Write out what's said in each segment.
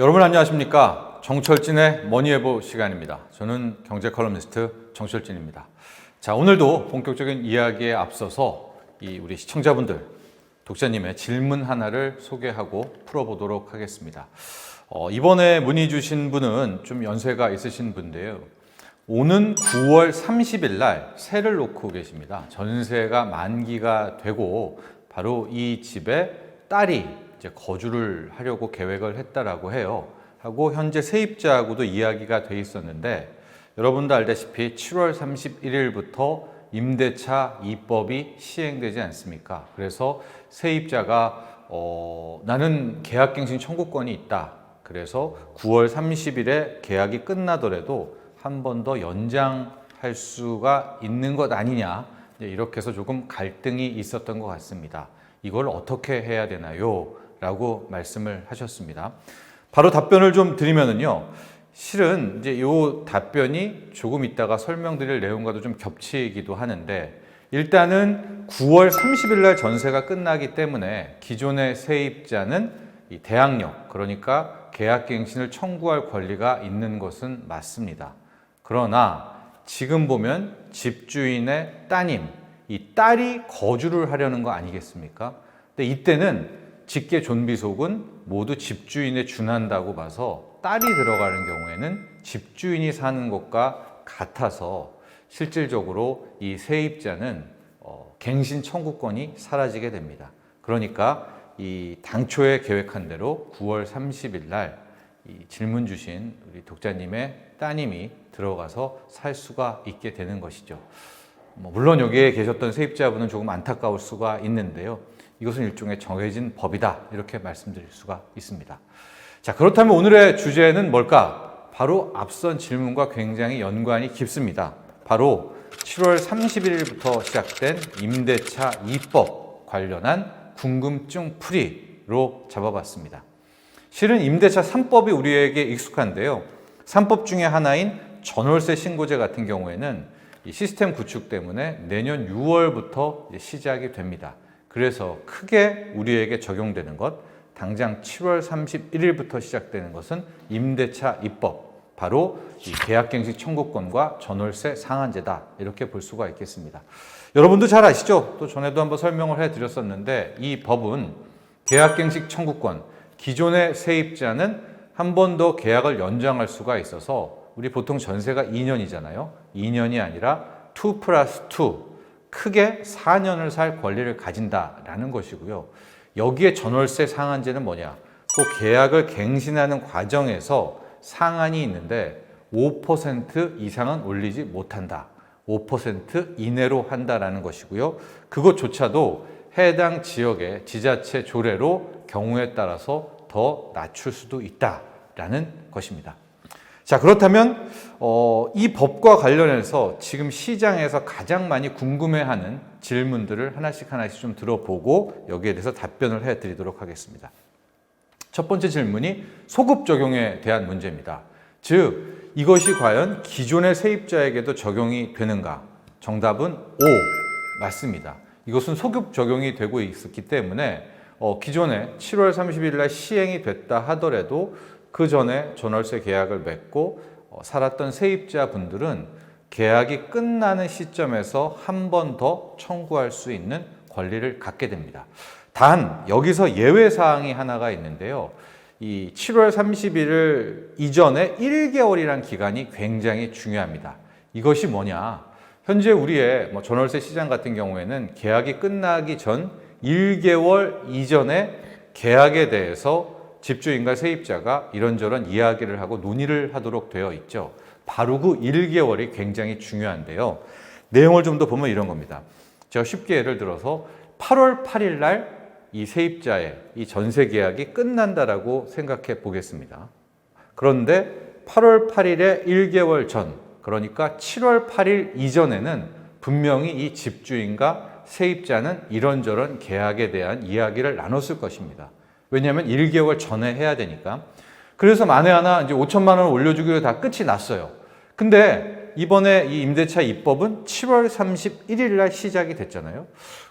여러분 안녕하십니까? 정철진의 머니해보 시간입니다. 저는 경제 컬럼니스트 정철진입니다. 자, 오늘도 본격적인 이야기에 앞서서 이 우리 시청자분들, 독자님의 질문 하나를 소개하고 풀어보도록 하겠습니다. 어, 이번에 문의 주신 분은 좀 연세가 있으신 분인데요. 오는 9월 30일 날 세를 놓고 계십니다. 전세가 만기가 되고 바로 이 집에 딸이 이제 거주를 하려고 계획을 했다라고 해요. 하고 현재 세입자하고도 이야기가 돼 있었는데 여러분도 알다시피 7월 31일부터 임대차 입법이 시행되지 않습니까? 그래서 세입자가 어, 나는 계약갱신 청구권이 있다. 그래서 9월 30일에 계약이 끝나더라도 한 번 더 연장할 수가 있는 것 아니냐. 이렇게 해서 조금 갈등이 있었던 것 같습니다. 이걸 어떻게 해야 되나요? 라고 말씀을 하셨습니다. 바로 답변을 좀 드리면은요. 실은 이제 이 답변이 조금 있다가 설명드릴 내용과도 좀 겹치기도 하는데 일단은 9월 30일 날 전세가 끝나기 때문에 기존의 세입자는 이 대항력 그러니까 계약갱신을 청구할 권리가 있는 것은 맞습니다. 그러나 지금 보면 집주인의 따님, 이 딸이 거주를 하려는 거 아니겠습니까? 근데 이때는 직계 존비속은 모두 집주인에 준한다고 봐서 딸이 들어가는 경우에는 집주인이 사는 것과 같아서 실질적으로 이 세입자는 어, 갱신 청구권이 사라지게 됩니다. 그러니까 이 당초에 계획한 대로 9월 30일 날 이 질문 주신 우리 독자님의 따님이 들어가서 살 수가 있게 되는 것이죠. 뭐 물론 여기에 계셨던 세입자분은 조금 안타까울 수가 있는데요. 이것은 일종의 정해진 법이다. 이렇게 말씀드릴 수가 있습니다. 자, 그렇다면 오늘의 주제는 뭘까? 바로 앞선 질문과 굉장히 연관이 깊습니다. 바로 7월 31일부터 시작된 임대차 입법 관련한 궁금증 풀이로 잡아봤습니다. 실은 임대차 3법이 우리에게 익숙한데요. 3법 중에 하나인 전월세 신고제 같은 경우에는 이 시스템 구축 때문에 내년 6월부터 시작이 됩니다. 그래서 크게 우리에게 적용되는 것, 당장 7월 31일부터 시작되는 것은 임대차 입법, 바로 이 계약갱신 청구권과 전월세 상한제다. 이렇게 볼 수가 있겠습니다. 여러분도 잘 아시죠? 또 전에도 한번 설명을 해 드렸었는데 이 법은 계약갱신 청구권, 기존의 세입자는 한 번 더 계약을 연장할 수가 있어서 우리 보통 전세가 2년이잖아요. 2년이 아니라 2 플러스 2 크게 4년을 살 권리를 가진다라는 것이고요. 여기에 전월세 상한제는 뭐냐? 그 계약을 갱신하는 과정에서 상한이 있는데 5% 이상은 올리지 못한다. 5% 이내로 한다라는 것이고요. 그것조차도 해당 지역의 지자체 조례로 경우에 따라서 더 낮출 수도 있다라는 것입니다. 자, 그렇다면 어, 이 법과 관련해서 지금 시장에서 가장 많이 궁금해하는 질문들을 하나씩 하나씩 좀 들어보고 여기에 대해서 답변을 해드리도록 하겠습니다. 첫 번째 질문이 소급 적용에 대한 문제입니다. 즉, 이것이 과연 기존의 세입자에게도 적용이 되는가? 정답은 O 맞습니다. 이것은 소급 적용이 되고 있었기 때문에 어, 기존에 7월 30일 날 시행이 됐다 하더라도 그 전에 전월세 계약을 맺고 어, 살았던 세입자 분들은 계약이 끝나는 시점에서 한 번 더 청구할 수 있는 권리를 갖게 됩니다. 단 여기서 예외 사항이 하나가 있는데요. 이 7월 31일 이전에 1개월이란 기간이 굉장히 중요합니다. 이것이 뭐냐? 현재 우리의 뭐 전월세 시장 같은 경우에는 계약이 끝나기 전 1개월 이전에 계약에 대해서 집주인과 세입자가 이런저런 이야기를 하고 논의를 하도록 되어 있죠. 바로 그 1개월이 굉장히 중요한데요. 내용을 좀 더 보면 이런 겁니다. 제가 쉽게 예를 들어서 8월 8일 날 이 세입자의 이 전세 계약이 끝난다라고 생각해 보겠습니다. 그런데 8월 8일에 1개월 전, 그러니까 7월 8일 이전에는 분명히 이 집주인과 세입자는 이런저런 계약에 대한 이야기를 나눴을 것입니다. 왜냐하면 1개월 전에 해야 되니까. 그래서 만에 하나 이제 5천만 원을 올려주기로 다 끝이 났어요. 근데 이번에 이 임대차 입법은 7월 31일 날 시작이 됐잖아요.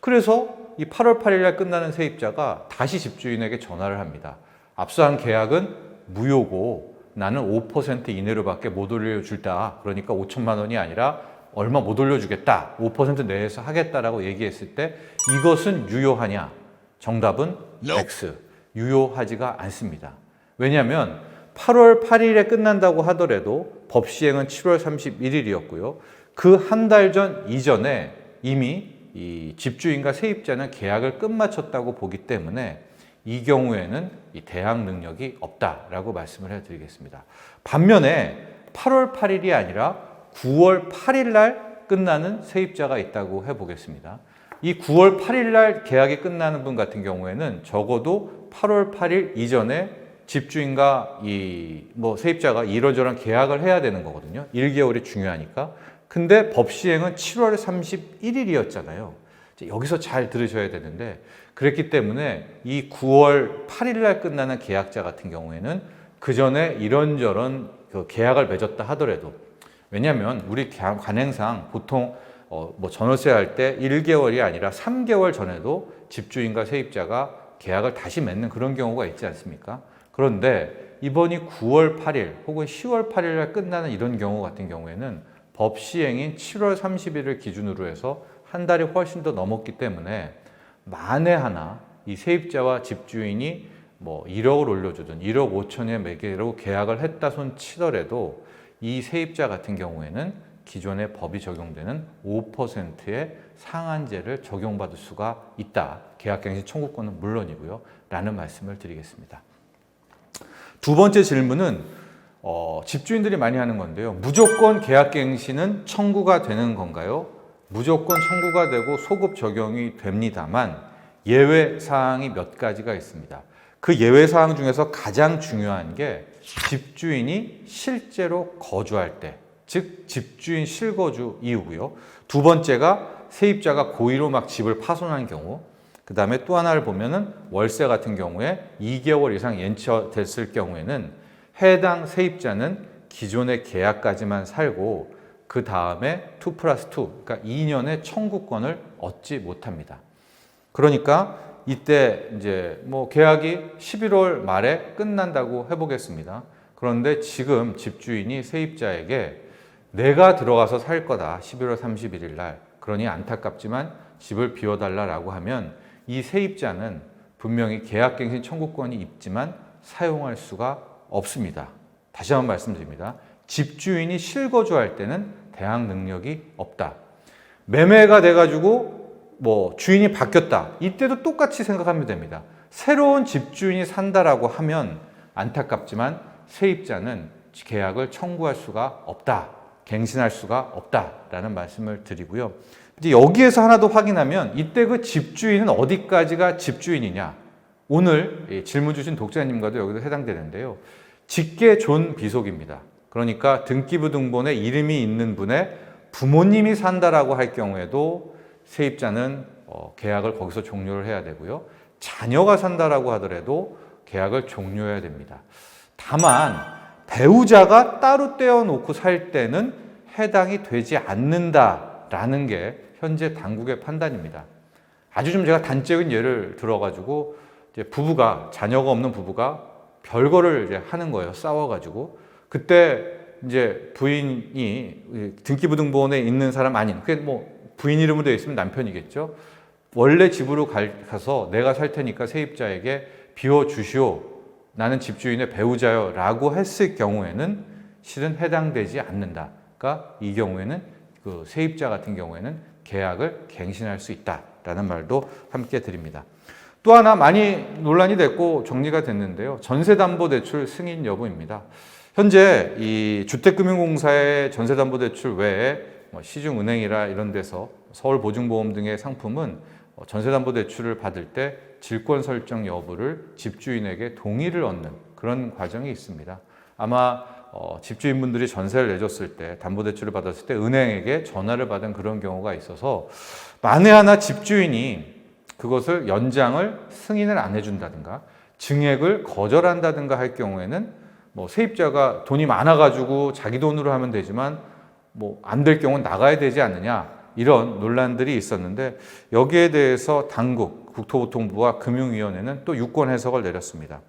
그래서 이 8월 8일 날 끝나는 세입자가 다시 집주인에게 전화를 합니다. 앞서한 계약은 무효고 나는 5% 이내로밖에 못 올려준다. 그러니까 5천만 원이 아니라 얼마 못 올려주겠다. 5% 내에서 하겠다라고 얘기했을 때 이것은 유효하냐? 정답은 X. 유효하지가 않습니다. 왜냐하면 8월 8일에 끝난다고 하더라도 법 시행은 7월 31일이었고요. 그 한 달 전 이전에 이미 이 집주인과 세입자는 계약을 끝마쳤다고 보기 때문에 이 경우에는 이 대항 능력이 없다라고 말씀을 해드리겠습니다. 반면에 8월 8일이 아니라 9월 8일 날 끝나는 세입자가 있다고 해보겠습니다. 이 9월 8일 날 계약이 끝나는 분 같은 경우에는 적어도 8월 8일 이전에 집주인과 이 뭐 세입자가 이러저런 계약을 해야 되는 거거든요. 1개월이 중요하니까. 근데 법 시행은 7월 31일이었잖아요. 여기서 잘 들으셔야 되는데 그랬기 때문에 이 9월 8일 날 끝나는 계약자 같은 경우에는 그 전에 이런저런 그 계약을 맺었다 하더라도 왜냐하면 우리 가- 관행상 보통 어, 뭐 전월세 할 때 1개월이 아니라 3개월 전에도 집주인과 세입자가 계약을 다시 맺는 그런 경우가 있지 않습니까? 그런데 이번이 9월 8일 혹은 10월 8일 날 끝나는 이런 경우 같은 경우에는 법 시행인 7월 30일을 기준으로 해서 한 달이 훨씬 더 넘었기 때문에 만에 하나 이 세입자와 집주인이 뭐 1억을 올려주든 1억 5천에 매개로 계약을 했다 손 치더라도 이 세입자 같은 경우에는 기존의 법이 적용되는 5%의 상한제를 적용받을 수가 있다. 계약갱신 청구권은 물론이고요. 라는 말씀을 드리겠습니다. 두 번째 질문은 어, 집주인들이 많이 하는 건데요. 무조건 계약갱신은 청구가 되는 건가요? 무조건 청구가 되고 소급 적용이 됩니다만 예외 사항이 몇 가지가 있습니다. 그 예외 사항 중에서 가장 중요한 게 집주인이 실제로 거주할 때, 즉 집주인 실거주 이후고요. 두 번째가 세입자가 고의로 막 집을 파손한 경우, 그 다음에 또 하나를 보면은 월세 같은 경우에 2개월 이상 연체됐을 경우에는 해당 세입자는 기존의 계약까지만 살고 그 다음에 2 플러스 2, 그러니까 2년의 청구권을 얻지 못합니다. 그러니까 이때 이제 뭐 계약이 11월 말에 끝난다고 해보겠습니다. 그런데 지금 집주인이 세입자에게 내가 들어가서 살 거다. 11월 31일 날. 그러니 안타깝지만 집을 비워달라라고 하면 이 세입자는 분명히 계약갱신 청구권이 있지만 사용할 수가 없습니다. 다시 한번 말씀드립니다. 집주인이 실거주할 때는 대항 능력이 없다. 매매가 돼가지고 뭐 주인이 바뀌었다. 이때도 똑같이 생각하면 됩니다. 새로운 집주인이 산다라고 하면 안타깝지만 세입자는 계약을 청구할 수가 없다. 갱신할 수가 없다라는 말씀을 드리고요. 이제 여기에서 하나 더 확인하면 이때 그 집주인은 어디까지가 집주인이냐? 오늘 이 질문 주신 독자님과도 여기도 해당되는데요. 직계 존 비속입니다. 그러니까 등기부 등본에 이름이 있는 분의 부모님이 산다라고 할 경우에도 세입자는 어, 계약을 거기서 종료를 해야 되고요. 자녀가 산다라고 하더라도 계약을 종료해야 됩니다. 다만 배우자가 따로 떼어놓고 살 때는 해당이 되지 않는다라는 게 현재 당국의 판단입니다. 아주 좀 제가 단적인 예를 들어가지고 이제 부부가 자녀가 없는 부부가 별거를 이제 하는 거예요. 싸워가지고 그때 이제 부인이 등기부등본에 있는 사람 아닌 그게 뭐 부인 이름으로 되어 있으면 남편이겠죠. 원래 집으로 갈- 가서 내가 살 테니까 세입자에게 비워 주시오. 나는 집주인의 배우자요. 라고 했을 경우에는 실은 해당되지 않는다. 그러니까 이 경우에는 그 세입자 같은 경우에는 계약을 갱신할 수 있다라는 말도 함께 드립니다. 또 하나 많이 논란이 됐고 정리가 됐는데요. 전세담보대출 승인 여부입니다. 현재 이 주택금융공사의 전세담보대출 외에 뭐 시중은행이라 이런 데서 서울보증보험 등의 상품은 어, 전세담보대출을 받을 때 질권 설정 여부를 집주인에게 동의를 얻는 그런 과정이 있습니다. 아마 어, 집주인분들이 전세를 내줬을 때 담보대출을 받았을 때 은행에게 전화를 받은 그런 경우가 있어서 만에 하나 집주인이 그것을 연장을 승인을 안 해준다든가 증액을 거절한다든가 할 경우에는 뭐 세입자가 돈이 많아가지고 자기 돈으로 하면 되지만 뭐 안 될 경우는 나가야 되지 않느냐 이런 논란들이 있었는데 여기에 대해서 당국 국토보통부와 금융위원회는 또 유권 해석을 내렸습니다.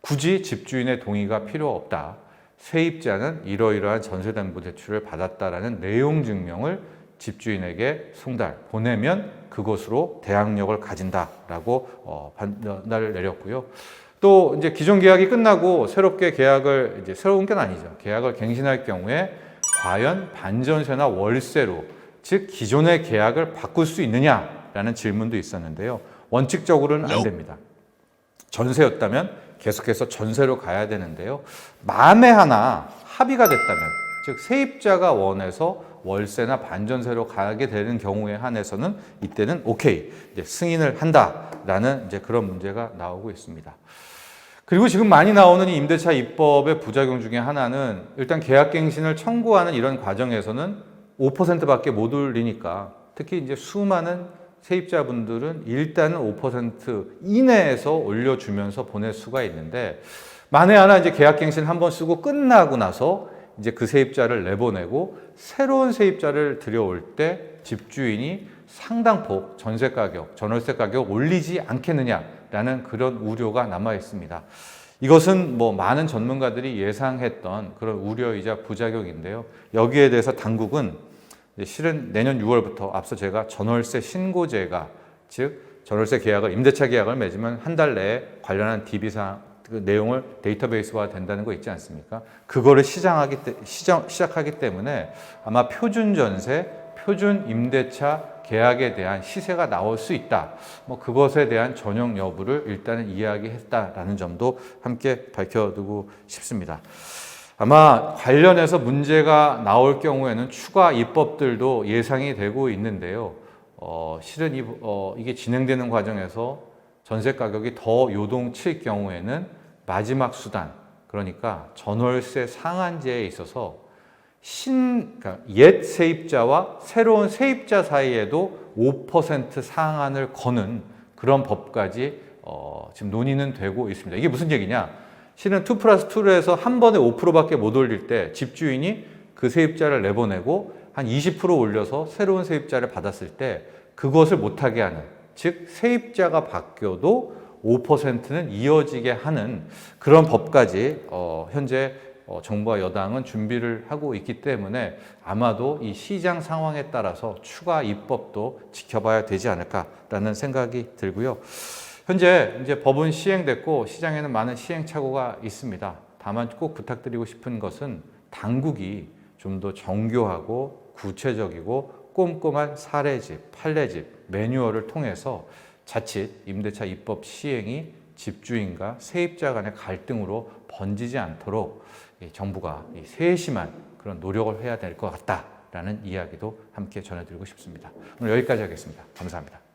굳이 집주인의 동의가 필요 없다. 세입자는 이러이러한 전세담보 대출을 받았다라는 내용 증명을 집주인에게 송달 보내면 그것으로 대항력을 가진다라고 어, 판단을 내렸고요. 또 이제 기존 계약이 끝나고 새롭게 계약을 이제 새로운 건 아니죠. 계약을 갱신할 경우에 과연 반전세나 월세로 즉 기존의 계약을 바꿀 수 있느냐라는 질문도 있었는데요. 원칙적으로는 안 됩니다. 전세였다면 계속해서 전세로 가야 되는데요. 만에 하나 합의가 됐다면, 즉 세입자가 원해서 월세나 반전세로 가게 되는 경우에 한해서는 이때는 오케이 이제 승인을 한다라는 이제 그런 문제가 나오고 있습니다. 그리고 지금 많이 나오는 이 임대차 입법의 부작용 중에 하나는 일단 계약갱신을 청구하는 이런 과정에서는 5%밖에 못 올리니까 특히 이제 수많은 세입자분들은 일단은 5% 이내에서 올려주면서 보낼 수가 있는데 만에 하나 이제 계약갱신 한 번 쓰고 끝나고 나서 이제 그 세입자를 내보내고 새로운 세입자를 들여올 때 집주인이 상당폭 전세 가격, 전월세 가격 올리지 않겠느냐라는 그런 우려가 남아 있습니다. 이것은 뭐 많은 전문가들이 예상했던 그런 우려이자 부작용인데요. 여기에 대해서 당국은 실은 내년 6월부터 앞서 제가 전월세 신고제가 즉 전월세 계약을 임대차 계약을 맺으면 한 달 내에 관련한 DB상 그 내용을 데이터베이스화 된다는 거 있지 않습니까? 그거를 시장하기 때, 시장, 시작하기 때문에 아마 표준 전세, 표준 임대차 계약에 대한 시세가 나올 수 있다. 뭐 그것에 대한 전용 여부를 일단은 이야기했다라는 점도 함께 밝혀두고 싶습니다. 아마 관련해서 문제가 나올 경우에는 추가 입법들도 예상이 되고 있는데요. 어, 실은 이, 어, 이게 진행되는 과정에서 전세 가격이 더 요동칠 경우에는 마지막 수단, 그러니까 전월세 상한제에 있어서 신, 그러니까 옛 세입자와 새로운 세입자 사이에도 5% 상한을 거는 그런 법까지 어, 지금 논의는 되고 있습니다. 이게 무슨 얘기냐? 실은 2 플러스 2로 해서 한 번에 5%밖에 못 올릴 때 집주인이 그 세입자를 내보내고 한 20% 올려서 새로운 세입자를 받았을 때 그것을 못하게 하는 즉 세입자가 바뀌어도 5%는 이어지게 하는 그런 법까지 어, 현재 어, 정부와 여당은 준비를 하고 있기 때문에 아마도 이 시장 상황에 따라서 추가 입법도 지켜봐야 되지 않을까라는 생각이 들고요. 현재 이제 법은 시행됐고 시장에는 많은 시행착오가 있습니다. 다만 꼭 부탁드리고 싶은 것은 당국이 좀 더 정교하고 구체적이고 꼼꼼한 사례집, 판례집, 매뉴얼을 통해서 자칫 임대차 입법 시행이 집주인과 세입자 간의 갈등으로 번지지 않도록 정부가 세심한 그런 노력을 해야 될 것 같다라는 이야기도 함께 전해드리고 싶습니다. 오늘 여기까지 하겠습니다. 감사합니다.